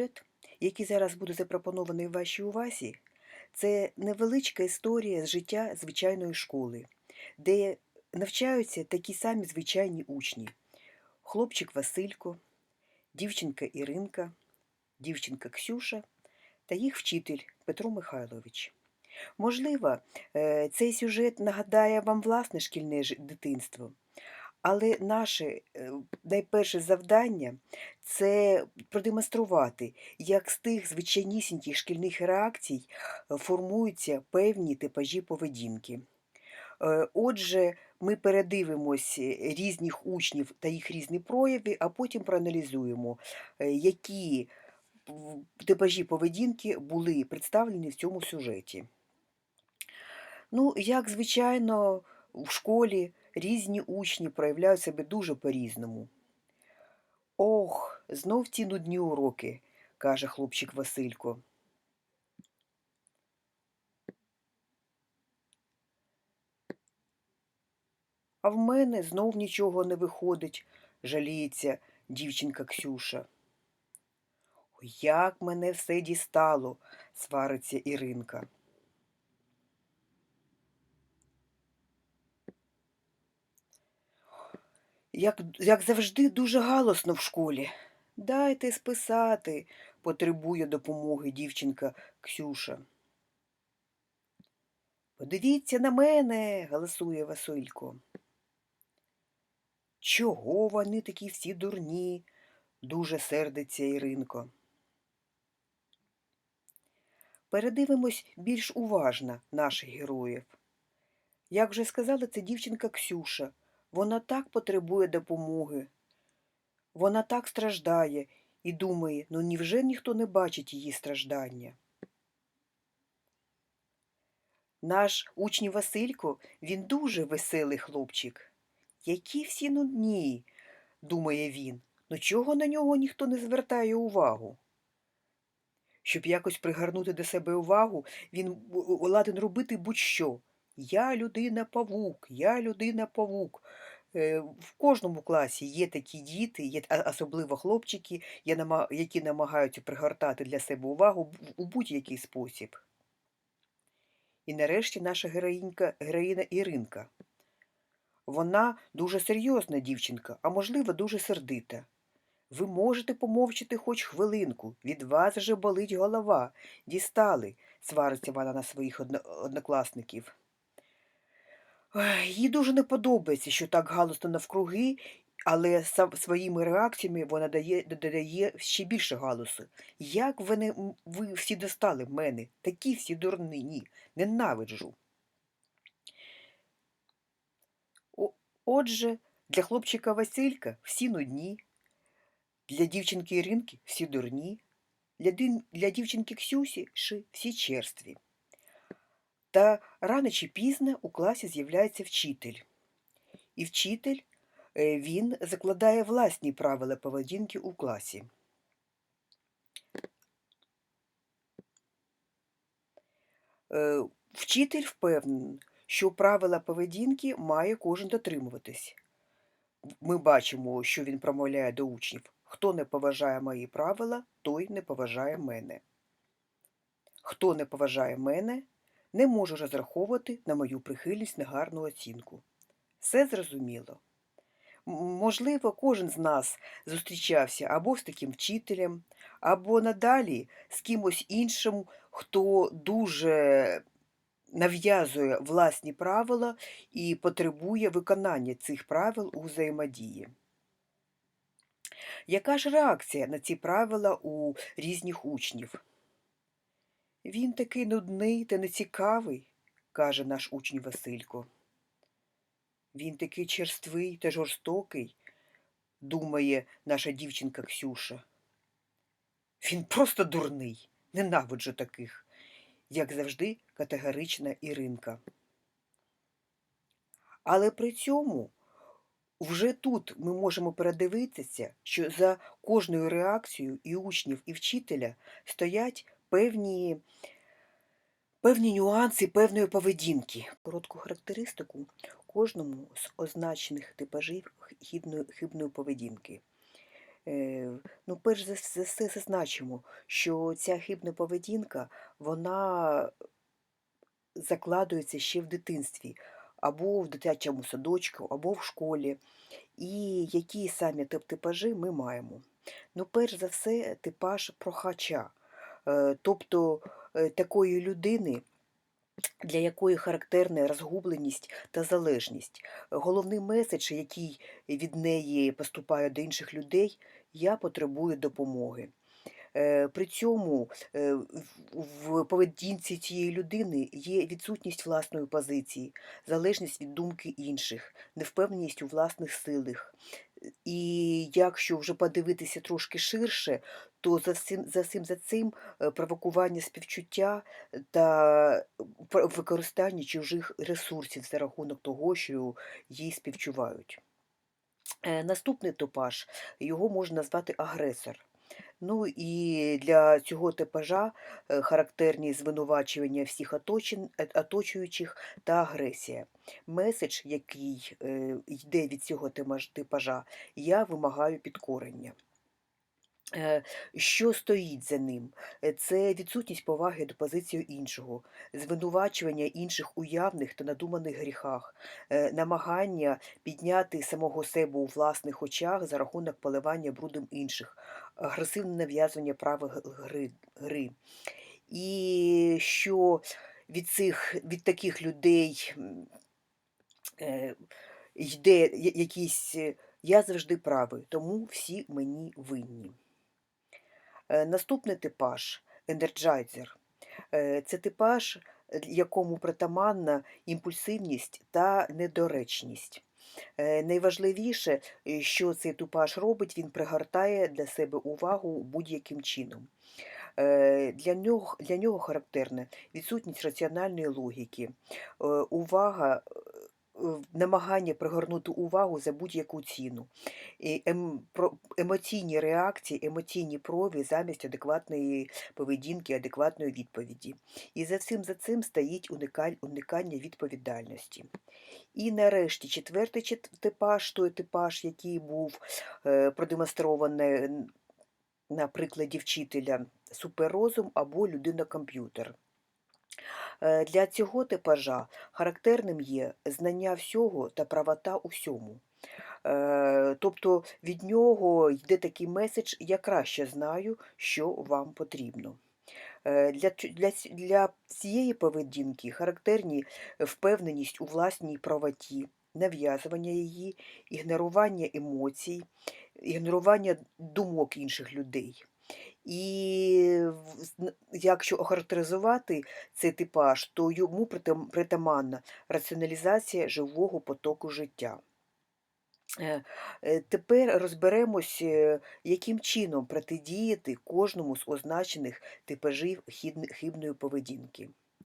Сюжет, який зараз буде запропонований вашій увазі, це невеличка історія з життя звичайної школи, де навчаються такі самі звичайні учні: хлопчик Василько, дівчинка Іринка, дівчинка Ксюша та їх вчитель Петро Михайлович. Можливо, е, цей сюжет нагадає вам власне шкільне дитинство. Але наше е, найперше завдання це продемонструвати, як з тих звичайнісіньких шкільних реакцій е, формуються певні типажі поведінки. Е, Отже, ми передивимось різних учнів та їх різні прояви, а потім проаналізуємо, які типажі поведінки були представлені в цьому сюжеті. Ну, як звичайно, в школі різні учні проявляють себе дуже по-різному. Ох, знов ті нудні уроки, каже хлопчик Василько. А в мене знов нічого не виходить, жаліється дівчинка Ксюша. Як мене все дістало, свариться Іринка. Як, як завжди, дуже галосно в школі. Дайте списати, потребує допомоги дівчинка Ксюша. Подивіться на мене, галасує Василько. Чого вони такі всі дурні? дуже сердиться Іринко. Передивимось більш уважно наших героїв. Як вже сказала, це дівчинка Ксюша. Вона так потребує допомоги. Вона так страждає і думає, ну невже ніхто не бачить її страждання? Наш учень Василько, він дуже веселий хлопчик. Які всі нудні, думає він. Ну чого на нього ніхто не звертає увагу? Щоб якось пригарнути до себе увагу, він ладен робити будь-що. Я людина павук, я людина павук. Е, В кожному класі є такі діти, є особливо хлопчики, які намагаються пригортати для себе увагу у будь-який спосіб. І нарешті наша героїнька, героїна Іринка. Вона дуже серйозна дівчинка, а можливо, дуже сердита. Ви можете помовчати хоч хвилинку, від вас вже болить голова. Дістали, свариться вона на своїх однокласників. Ой, Їй дуже не подобається, що так галосно навкруги, але своїми реакціями вона дає, додає ще більше галусу. Як ви, не, ви всі достали мене, такі всі дурнині, ненавиджу. Отже, для хлопчика Василька всі нудні, для дівчинки Іринки всі дурні, для, для дівчинки Ксюсі всі черстві. Та рано чи пізно у класі з'являється вчитель. І вчитель е, він закладає власні правила поведінки у класі. Е, Вчитель впевнений, що правила поведінки має кожен дотримуватись. Ми бачимо, що він промовляє до учнів. Хто не поважає мої правила, той не поважає мене. Хто не поважає мене, не може розраховувати на мою прихильність на гарну оцінку. Все зрозуміло. Можливо, кожен з нас зустрічався або з таким вчителем, або надалі з кимось іншим, хто дуже нав'язує власні правила і потребує виконання цих правил у взаємодії. Яка ж реакція на ці правила у різних учнів? Він такий нудний та нецікавий, каже наш учень Василько. Він такий черствий та жорстокий, думає наша дівчинка Ксюша. Він просто дурний, ненавиджу таких, як завжди, категорична Іринка. Але при цьому вже тут ми можемо передивитися, що за кожною реакцією і учнів, і вчителя стоять певні, певні нюанси певної поведінки. Коротку характеристику кожному з означених типажів хибної, хибної поведінки. Е, ну, перш за все зазначимо, що ця хибна поведінка, вона закладується ще в дитинстві, або в дитячому садочку, або в школі. І які самі тип типажі ми маємо? Ну, перш за все, типаж прохача, тобто е, такої людини, для якої характерна розгубленість та залежність. Головний меседж, який від неї поступає до інших людей, я потребую допомоги. Е, При цьому е, в поведінці цієї людини є відсутність власної позиції, залежність від думки інших, невпевненість у власних силах. І якщо вже подивитися трошки ширше, то за всім за всім за цим е, провокування співчуття та використання чужих ресурсів за рахунок того, що їй співчувають. Е, Наступний топаж його можна назвати агресор. Ну і для цього типажа е, характерні звинувачування всіх е, оточуючих та агресія. Меседж, який е, йде від цього типажа, я вимагаю підкорення. Е, Що стоїть за ним? Е, Це відсутність поваги до позиції іншого, звинувачування інших у явних та надуманих гріхах, е, намагання підняти самого себе у власних очах за рахунок поливання брудом інших, агресивне нав'язування правил гри. І що від цих, від таких людей йде я- якийсь е, я завжди правий, тому всі мені винні. Е, Наступний типаж енерджайзер. Е, Це типаж, якому притаманна імпульсивність та недоречність. Е, Найважливіше, що цей типаж робить, він пригортає для себе увагу будь-яким чином. Для нього, для нього характерна відсутність раціональної логіки, увага, намагання пригорнути увагу за будь-яку ціну, і ем, емоційні реакції, емоційні прояви замість адекватної поведінки, адекватної відповіді. І за всім за цим стоїть уникання відповідальності. І нарешті четвертий типаж, той типаж, який був е, продемонстрований на прикладі вчителя суперрозум або людина-комп'ютер. Е, Для цього типажа характерним є знання всього та правота у всьому. Е, Тобто від нього йде такий меседж Я краще знаю, що вам потрібно. Е, Для, для, для цієї поведінки характерні впевненість у власній правоті, нав'язування її, ігнорування емоцій, ігнорування думок інших людей. І якщо охарактеризувати цей типаж, то йому притаманна раціоналізація живого потоку життя. Е, е, Тепер розберемось, е, яким чином протидіяти кожному з означених типажів хибної поведінки.